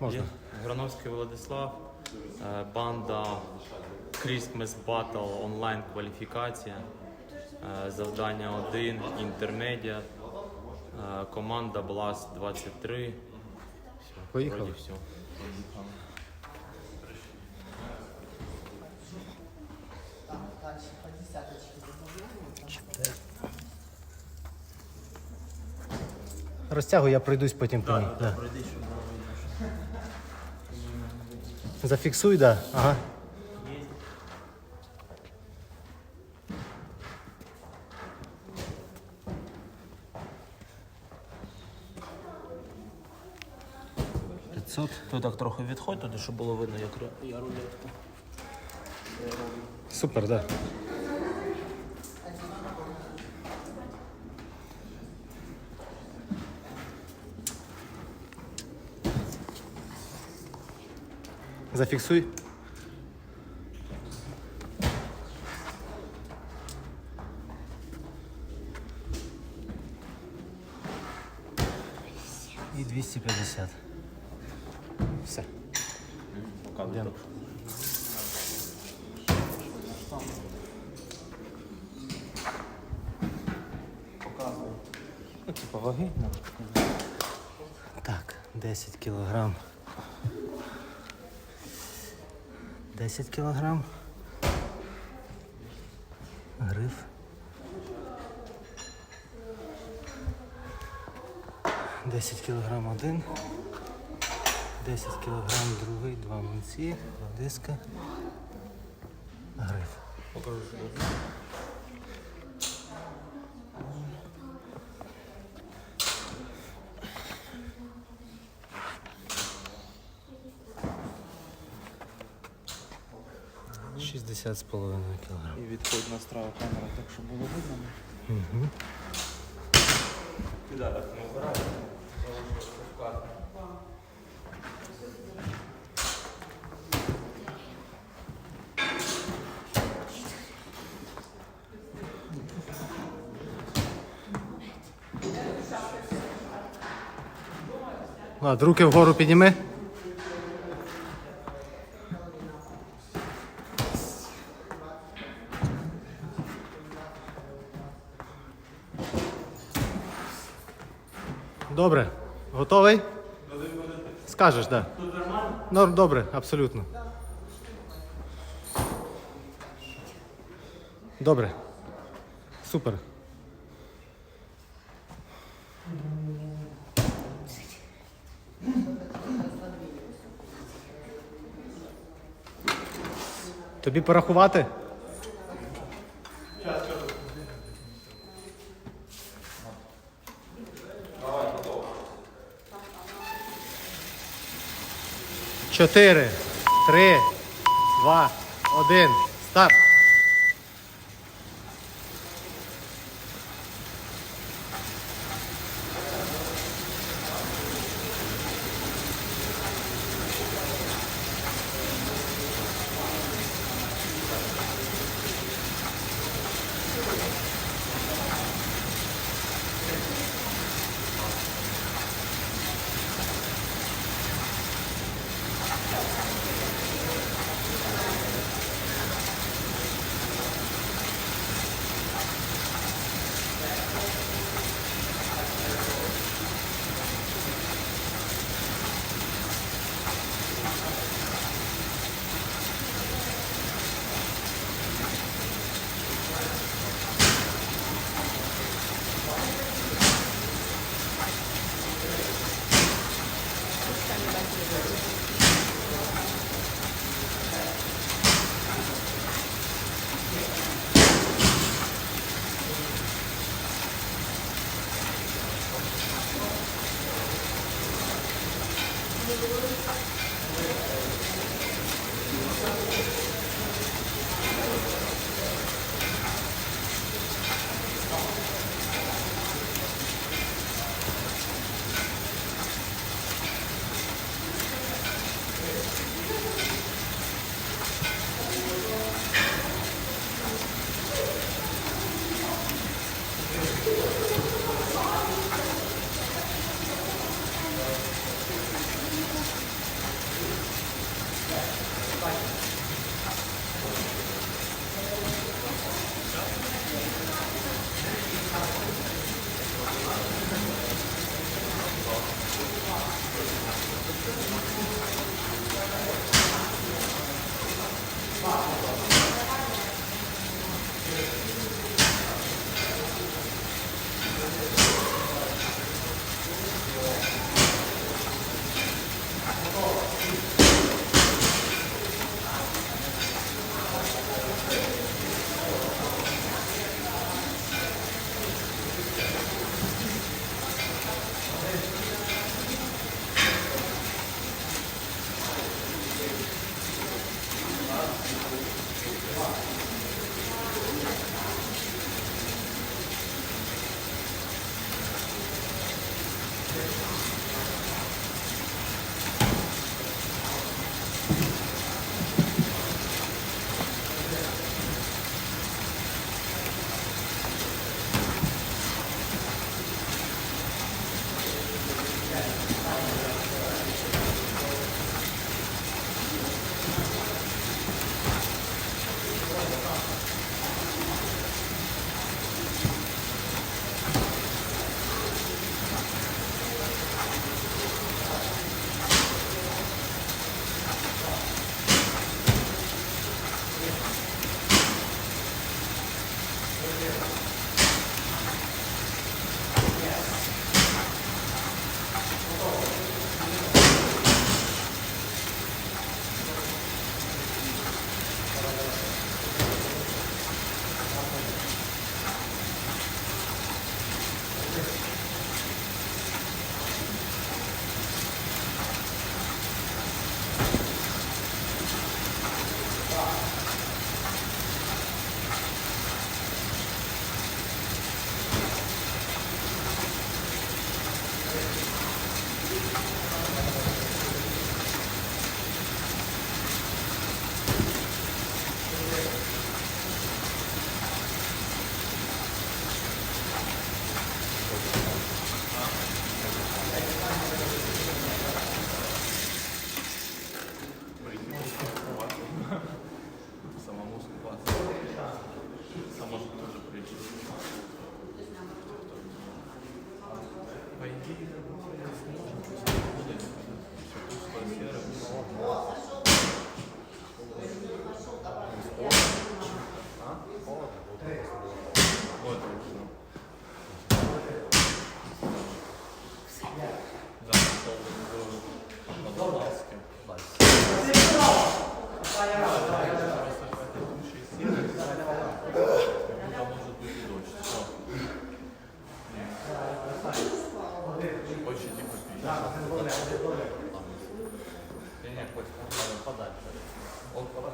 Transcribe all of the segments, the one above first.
Можна. Грановський Владислав, е, банда Christmas Battle онлайн кваліфікація. Е, Завдання 1, інтермедіа. Команда Blast 23. Все, Поїхали. все. Розтягуй, я пройдусь потім по ній. Да. Зафіксуй, да. Ага. П'ятсот. Ти так трохи відходь туди, щоб було видно, як я рулетку. Супер, да. Зафіксуй. І 250. Все. Йдемо. Ну, типа ваги. Так, 10 кілограм. 10 кілограм. Гриф. Десять кілограм один. 10 кілограм другий, два мунці, два диска. Гриф. Покажу, що тут. Шістдесят з половиною кілограм. І відходь на страву камера, так щоб було видно. Угу. Куди так не вбираю? Ладно, руки вгору підніми. Добре. Готовий? Скажеш, так. Тут нормально? Добре, абсолютно. Добре. Супер. Тобі порахувати? Чотири, три, два, один. Старт. あっ。Bye.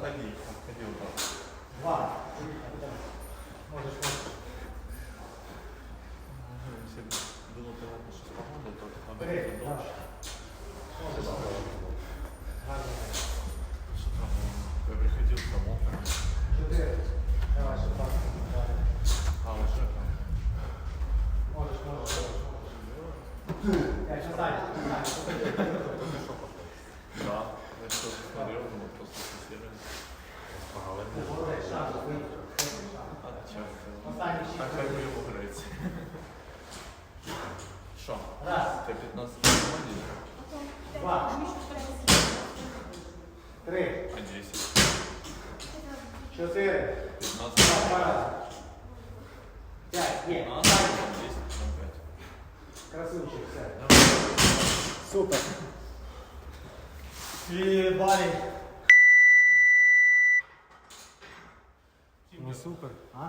Он подходи, подходи вот так. Если бы было понятно, что с погодой, то обычно дождь. С утра я приходил домой. А уже там. Да, вы его играете? Что? Ты 15 команде? Три, А 10? чотири, 15? п'ять, є. 15? 10? Ну 5. Красунчик, все. Супер. І балі. Ну супер. А?